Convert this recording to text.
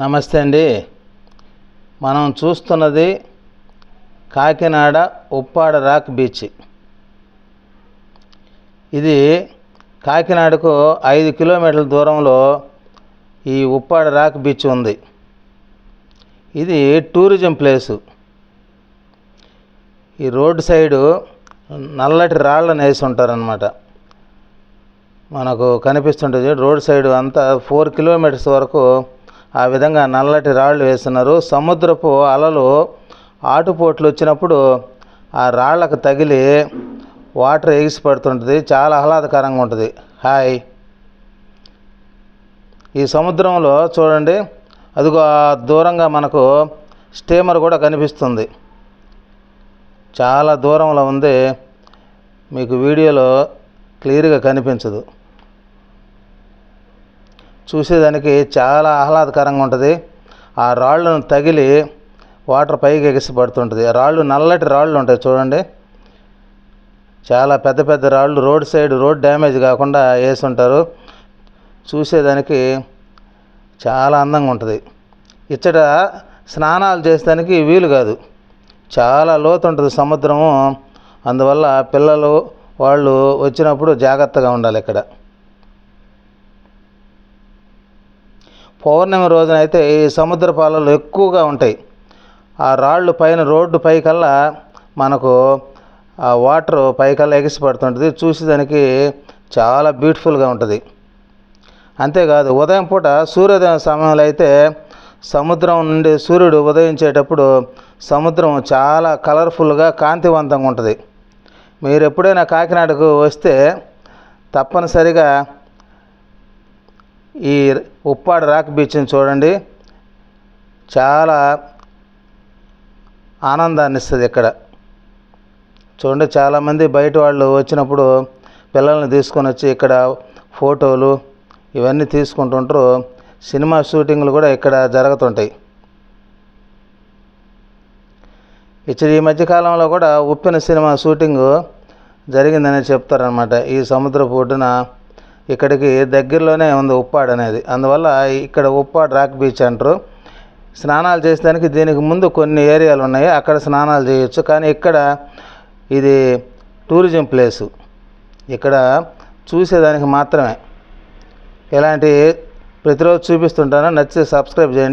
నమస్తే అండి. మనం చూస్తున్నది కాకినాడ ఉప్పాడ రాక్ బీచ్. ఇది కాకినాడకు ఐదు కిలోమీటర్ల దూరంలో ఈ ఉప్పాడ రాక్ బీచ్ ఉంది. ఇది టూరిజం ప్లేసు. ఈ రోడ్డు సైడు నల్లటి రాళ్ళను వేసి ఉంటారనమాట మనకు కనిపిస్తుంటుంది రోడ్ సైడ్ అంతా ఫోర్ కిలోమీటర్స్ వరకు ఆ విధంగా నల్లటి రాళ్ళు వేస్తున్నారు. సముద్రపు అలలు ఆటుపోట్లు వచ్చినప్పుడు ఆ రాళ్ళకు తగిలి వాటర్ ఎగిసి పడుతుంటుంది. చాలా ఆహ్లాదకరంగా ఉంటుంది. హాయ్. ఈ సముద్రంలో చూడండి. అదిగో దూరంగా మనకు స్టీమర్ కూడా కనిపిస్తుంది. చాలా దూరంలో ఉంది. మీకు వీడియోలో క్లియర్గా కనిపించదు. చూసేదానికి చాలా ఆహ్లాదకరంగా ఉంటుంది. ఆ రాళ్ళను తగిలి వాటర్ పైకి ఎగిసి పడుతుంటుంది ఆ రాళ్ళు నల్లటి రాళ్ళు ఉంటాయి చూడండి. చాలా పెద్ద పెద్ద రాళ్ళు రోడ్ సైడ్ రోడ్ డ్యామేజ్ కాకుండా వేసి ఉంటారు చూసేదానికి చాలా అందంగా ఉంటుంది. ఇచ్చట స్నానాలు చేసేదానికి వీలు కాదు. చాలా లోతు ఉంటుంది సముద్రము. అందువల్ల పిల్లలు వాళ్ళు వచ్చినప్పుడు జాగ్రత్తగా ఉండాలి ఇక్కడ. పౌర్ణమి రోజున అయితే ఈ సముద్ర పాలలు ఎక్కువగా ఉంటాయి. ఆ రాళ్ళు పైన రోడ్డు పైకల్లా మనకు ఆ వాటర్ పైకల్లా ఎగిసిపడుతుంటుంది. చూసేదానికి చాలా బ్యూటిఫుల్గా ఉంటుంది. అంతేకాదు ఉదయం పూట సూర్యోదయం సమయంలో అయితే సముద్రం నుండి సూర్యుడు ఉదయించేటప్పుడు సముద్రం చాలా కలర్ఫుల్గా కాంతివంతంగా ఉంటుంది. మీరు ఎప్పుడైనా కాకినాడకు వస్తే తప్పనిసరిగా ఈ ఉప్పాడ రాక్ బీచ్ని చూడండి. చాలా ఆనందాన్ని ఇస్తుంది ఇక్కడ. చూడండి చాలామంది బయట వాళ్ళు వచ్చినప్పుడు పిల్లల్ని తీసుకొని వచ్చి ఇక్కడ ఫోటోలు ఇవన్నీ తీసుకుంటుంటారు. సినిమా షూటింగ్లు కూడా ఇక్కడ జరుగుతుంటాయి. ఇచ్చి ఈ మధ్యకాలంలో కూడా ఉప్పిన సినిమా షూటింగ్ జరిగిందని చెప్తారనమాట ఈ సముద్రపు ఒడ్డున ఇక్కడికి దగ్గరలోనే ఉంది ఉప్పాడు అనేది. అందువల్ల ఇక్కడ ఉప్పాడు రాక్ బీచ్ అంటారు. స్నానాలు చేసేదానికి దీనికి ముందు కొన్ని ఏరియాలు ఉన్నాయి. అక్కడ స్నానాలు చేయొచ్చు. కానీ ఇక్కడ ఇది టూరిజం ప్లేసు. ఇక్కడ చూసేదానికి మాత్రమే. ఇలాంటి ప్రతిరోజు చూపిస్తుంటాను. నచ్చితే సబ్స్క్రైబ్ చేయండి.